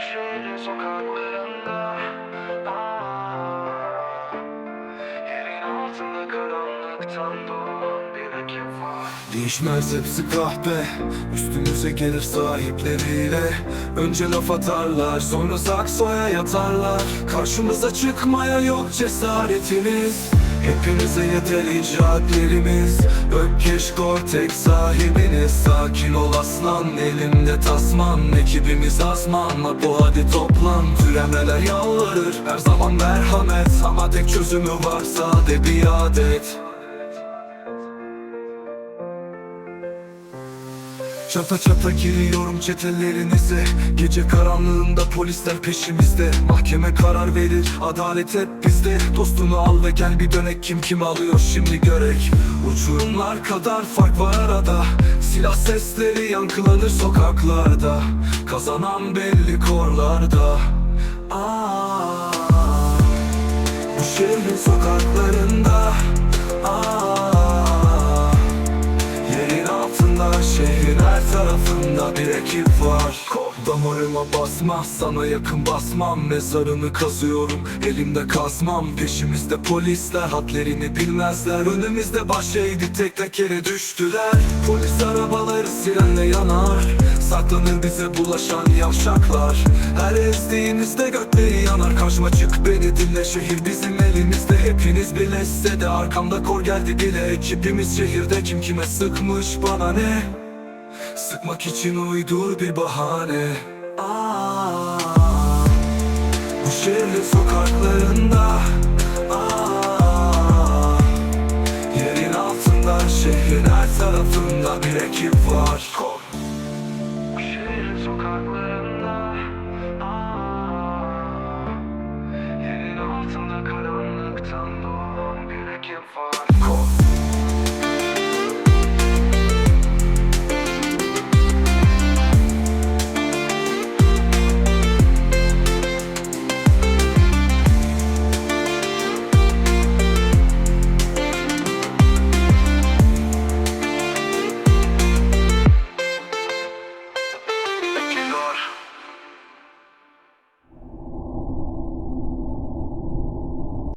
Şehrin sokaklarında Yerin altında Değişmez hepsi kahpe Üstümüze gelir sahipleriyle. Önce laf atarlar Sonra saksoya yatarlar. Karşımıza çıkmaya yok cesaretimiz Hepimize yeter icraatlerimiz. Ökkeş Cortex sahibiniz. Sakin ol aslan elimde tasman. Ekibimiz azmanla bu hadi toplan. Türemeler yalvarır her zaman merhamet. Ama tek çözümü var sade bir adet. Çata çata giriyorum çetelerinize. Gece karanlığında polisler peşimizde. Mahkeme karar verir adalet hep bizde Dostunu al ve gel bir dönek kim kim alıyor şimdi görek. Uçurumlar kadar fark var arada. Silah sesleri yankılanır sokaklarda. Kazanan belli korlarda. Aa, Bu şehrin sokaklarında. Aa, Yerin altında şehrin her tarafında bir ekip var Damarıma basma sana yakın basmam. Mezarını kazıyorum elimde kazmam. Peşimizde polisler hadlerini bilmezler. Önümüzde başeydi tek tekere düştüler. Polis arabaları sirenle yanar. Saklanır bize bulaşan yavşaklar. Her ezdiğimizde gökleri yanar. Karşıma çık beni dinle. Şehir bizim elimizde. Hepiniz birleşse de arkamda kor geldi bile. Ekibimiz şehirde. Kim kime sıkmış bana ne sıkmak için uydur bir bahane. Aa, Bu şehrin sokaklarında Aa, Yerin altından şehrin her tarafında bir ekip var. Bu şehrin sokaklarında Aa, Yerin altında karanlıktan doğan bir ekip var.